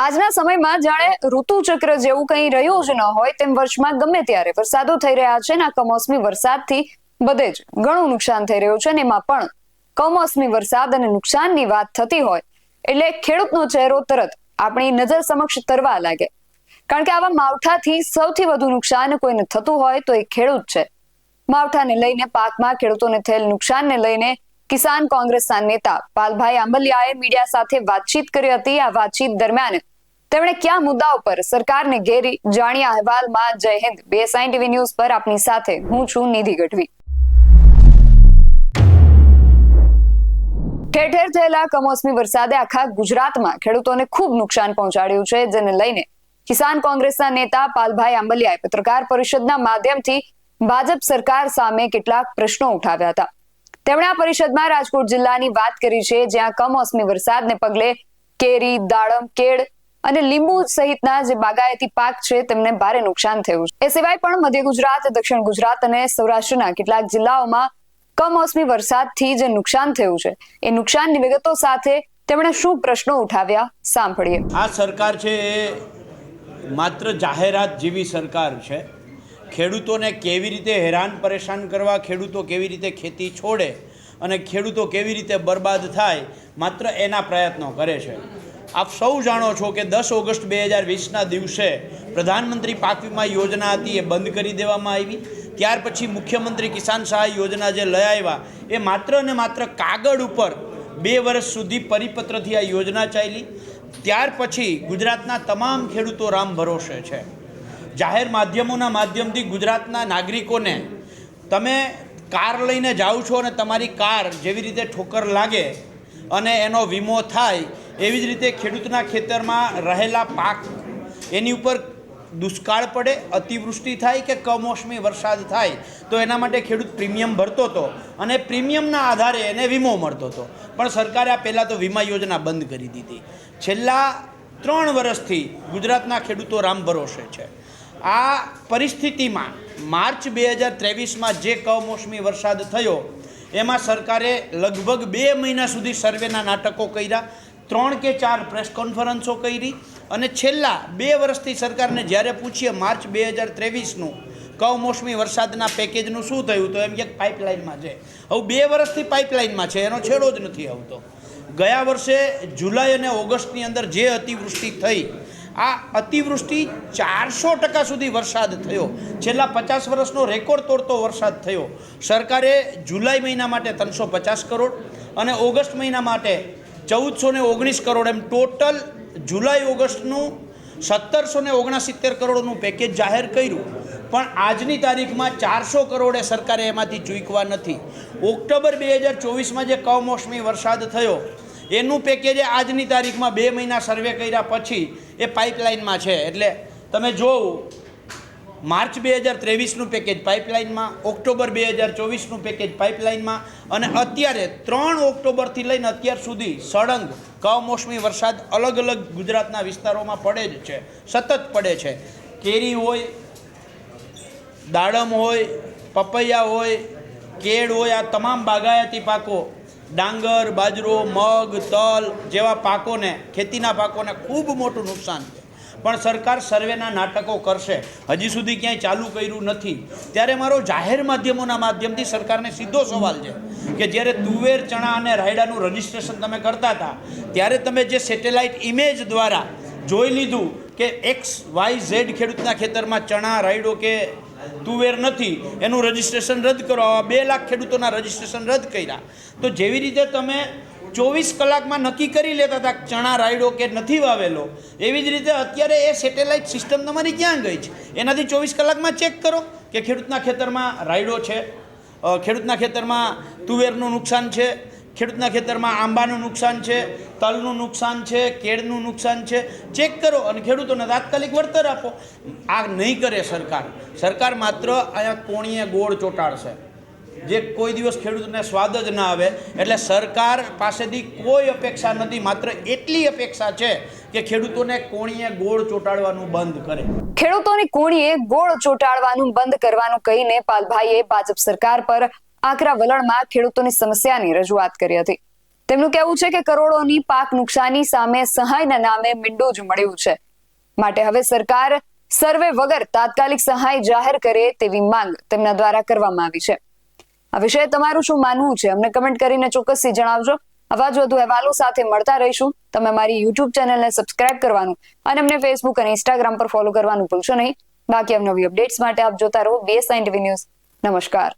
આજના સમયમાં જાણે ઋતુ ચક્ર જેવું કંઈ રહ્યું જ ન હોય તેમ વર્ષમાં ગમે ત્યારે વરસાદો થઈ રહ્યા છે અને કમોસમી વરસાદથી બધે જ ઘણું નુકસાન થઈ રહ્યું છે અને એમાં પણ કમોસમી વરસાદ અને નુકસાનની વાત થતી હોય એટલે ખેડૂતનો ચહેરો તરત આપણી નજર સમક્ષ તરવા લાગે. કારણ કે આવા માવઠાથી સૌથી વધુ નુકસાન કોઈને થતું હોય તો એ ખેડૂત છે. માવઠાને લઈને પાકમાં ખેડૂતોને થયેલ નુકસાનને લઈને કિસાન કોંગ્રેસના નેતા પાલભાઈ આંબલિયાએ મીડિયા સાથે વાતચીત કરી હતી. આ વાતચીત દરમિયાન તેમણે કયા મુદ્દાઓ પર સરકારને ઘેરી જાણ્યા અહેવાલમાં જય હિન્દ. બીએસઆઈ ટીવી ન્યૂઝ પર આપની સાથે હું છું નિધિ ગઢવી. ઠેર ઠેર થયેલા કમોસમી વરસાદે આખા ગુજરાતમાં ખેડૂતોને ખૂબ નુકસાન પહોંચાડ્યું છે, જેને લઈને કિસાન કોંગ્રેસના નેતા પાલભાઈ આંબલિયાએ પત્રકાર પરિષદના માધ્યમથી ભાજપ સરકાર સામે કેટલાક પ્રશ્નો ઉઠાવ્યા હતા. તેમણે આ પરિષદમાં રાજકોટ જિલ્લાની વાત કરી છે, જ્યાં કમોસમી વરસાદને પગલે કેરી, દાડમ, કેળ અને લીંબુ સહિતના જે બાગાયતી પાક છે, તેમને ભારે નુકસાન થયું છે. એ સિવાય પણ મધ્ય ગુજરાત, દક્ષિણ ગુજરાત અને સૌરાષ્ટ્રના કેટલાક જિલ્લાઓમાં કમોસમી વરસાદથી જે નુકસાન થયું છે, એ નુકસાનની વિગતો સાથે તેમણે શું પ્રશ્નો ઉઠાવ્યા, સાંભળીએ. આ સરકાર છે એ માત્ર જાહેરાત જેવી સરકાર છે. ખેડૂતોને કેવી રીતે હેરાન પરેશાન કરવા, ખેડૂતો કેવી રીતે ખેતી છોડે અને ખેડૂતો કેવી રીતે બરબાદ થાય, માત્ર એના પ્રયત્નો કરે છે. આપ સૌ જાણો છો કે દસ ઓગસ્ટ બે હજાર વીસના દિવસે પ્રધાનમંત્રી પાક વીમા યોજના હતી, એ બંધ કરી દેવામાં આવી. ત્યાર પછી મુખ્યમંત્રી કિસાન સહાય યોજના જે લઈ આવ્યા, એ માત્ર ને માત્ર કાગળ ઉપર બે વર્ષ સુધી પરિપત્રથી આ યોજના ચાલી. ત્યાર પછી ગુજરાતના તમામ ખેડૂતો રામ ભરોસે છે. જાહેર માધ્યમોના માધ્યમથી ગુજરાતના નાગરિકોને તમે કાર લઈને જાઓ છો અને તમારી કાર જેવી રીતે ઠોકર લાગે અને એનો વીમો થાય એવી જ રીતે ખેડૂતના ખેતરમાં રહેલા પાક, એની ઉપર દુષ્કાળ પડે, અતિવૃષ્ટિ થાય કે કમોસમી વરસાદ થાય, તો એના માટે ખેડૂત પ્રીમિયમ ભરતો હતો અને પ્રીમિયમના આધારે એને વીમો મળતો હતો. પણ સરકારે આ પહેલાં તો વીમા યોજના બંધ કરી દીધી. છેલ્લા ત્રણ વર્ષથી ગુજરાતના ખેડૂતો રામ ભરોસે છે. આ પરિસ્થિતિમાં માર્ચ બે હજાર ત્રેવીસમાં જે કમોસમી વરસાદ થયો, એમાં સરકારે લગભગ બે મહિના સુધી સર્વેના નાટકો કર્યા ત્રણ કે ચાર પ્રેસ કોન્ફરન્સો કરી અને છેલ્લા બે વર્ષથી સરકારને જ્યારે પૂછીએ માર્ચ બે હજાર ત્રેવીસનું કમોસમી વરસાદના પેકેજનું શું થયું, તો એમ કે પાઇપલાઇનમાં છે. હવે બે વર્ષથી પાઇપલાઇનમાં છે, એનો છેડો જ નથી આવતો. ગયા વર્ષે જુલાઈ અને ઓગસ્ટની અંદર જે અતિવૃષ્ટિ થઈ, આ અતિવૃષ્ટિ ચારસો ટકા સુધી વરસાદ થયો. છેલ્લા પચાસ વર્ષનો રેકોર્ડ તોડતો વરસાદ થયો. સરકારે જુલાઈ મહિના માટે ત્રણસો પચાસ કરોડ અને ઓગસ્ટ મહિના માટે ચૌદસો ને ઓગણીસ કરોડ એમ ટોટલ જુલાઈ ઓગસ્ટનું સત્તરસો ને ઓગણસિત્તેર કરોડનું પેકેજ જાહેર કર્યું. પણ આજની તારીખમાં ચારસો કરોડે સરકારે એમાંથી ચૂકવા નથી. ઓક્ટોબર બે હજાર ચોવીસમાં જે કમોસમી વરસાદ થયો, એનું પેકેજ આજની તારીખમાં બે મહિના સર્વે કર્યા પછી એ પાઇપલાઇનમાં છે. એટલે તમે જોવું માર્ચ બે હજાર ત્રેવીસનું પેકેજ પાઇપલાઇનમાં ઓક્ટોબર બે હજાર ચોવીસનું પેકેજ પાઇપલાઇનમાં અને અત્યારે ત્રણ ઓક્ટોબરથી લઈને અત્યાર સુધી સળંગ, કમોસમી વરસાદ અલગ અલગ ગુજરાતના વિસ્તારોમાં પડે જ છે, સતત પડે છે. કેરી હોય, દાડમ હોય, પપૈયા હોય, કેળ હોય, આ તમામ બાગાયતી પાકો, ડાંગર, બાજરો, મગ, તલ જેવા પાકોને, ખેતીના પાકોને ખૂબ મોટું નુકસાન છે પણ સરકાર સર્વેના નાટકો કરશે. હજી સુધી ક્યાંય ચાલુ કર્યું નથી. ત્યારે મારો જાહેર માધ્યમોના માધ્યમથી સરકારને સીધો સવાલ છે કે જ્યારે તુવેર, ચણા અને રાયડાનું રજિસ્ટ્રેશન તમે કરતા હતા, ત્યારે તમે જે સેટેલાઇટ ઇમેજ દ્વારા જોઈ લીધું કે એક્સ, વાય, ઝેડ ખેડૂતના ખેતરમાં ચણા, રાયડો કે તુવેર નથી, એનું રજિસ્ટ્રેશન રદ કરો. બે લાખ ખેડૂતોના રજિસ્ટ્રેશન રદ કર્યા. તો જેવી રીતે તમે ચોવીસ કલાકમાં નક્કી કરી લેતા હતા ચણા રાયડો કે નથી વાવેલો. એવી જ રીતે અત્યારે એ સેટેલાઇટ સિસ્ટમ તમારી ક્યાં ગઈ છે? એનાથી ચોવીસ કલાકમાં ચેક કરો કે ખેડૂતના ખેતરમાં રાયડો છે ખેડૂતના ખેતરમાં તુવેરનું નુકસાન છે, ખેડૂતના ખેતરમાં આંબાનું નુકસાન છે, તલનું નુકસાન છે, કેળનું નુકસાન છે. ચેક કરો અને ખેડૂતોને તાત્કાલિક વળતર આપો. આ નહીં કરે સરકાર. સરકાર માત્ર અહીંયા કોણીએ ગોળ ચોંટાડશે. જે કોઈ દિવસ ખેડૂતને સ્વાદ જ ના આવે, એટલે સરકાર પાસેથી કોઈ અપેક્ષા નથી, માત્ર એટલી અપેક્ષા છે કે ખેડૂતોને કોણીએ ગોળ ચોટાડવાનું બંધ કરે. ખેડૂતોની કોણીએ ગોળ ચોટાડવાનું બંધ કરવાનું કહીને પાલભાઈએ ભાજપ સરકાર પર આકરા વલણમાં ખેડૂતોની સમસ્યાની રજૂઆત કરી હતી. તેમનું કહેવું છે કે કરોડોની પાક નુકસાની સામે સહાયના નામે મિંડો જ મળ્યું છે. માટે હવે સરકાર સર્વે વગર તાત્કાલિક સહાય જાહેર કરે તેવી માંગ તેમના દ્વારા કરવામાં આવી છે. આ વિષয়ে તમારું શું માનવું છે? અમને કમેન્ટ કરીને ચોક્કસથી જણાવજો. આવા જ વધુ અહેવાલો સાથે મળતા રહીશું. તમે મારી યુટ્યુબ ચેનલને સબસ્ક્રાઇબ કરવાનું અને અમને ફેસબુક અને ઇન્સ્ટાગ્રામ પર ફોલો કરવાનું ભૂલશો નહીં. બાકી અવનવી અપડેટ્સ માટે આપ જોતા રહો બીએસ ટીવી ન્યૂઝ નમસ્કાર.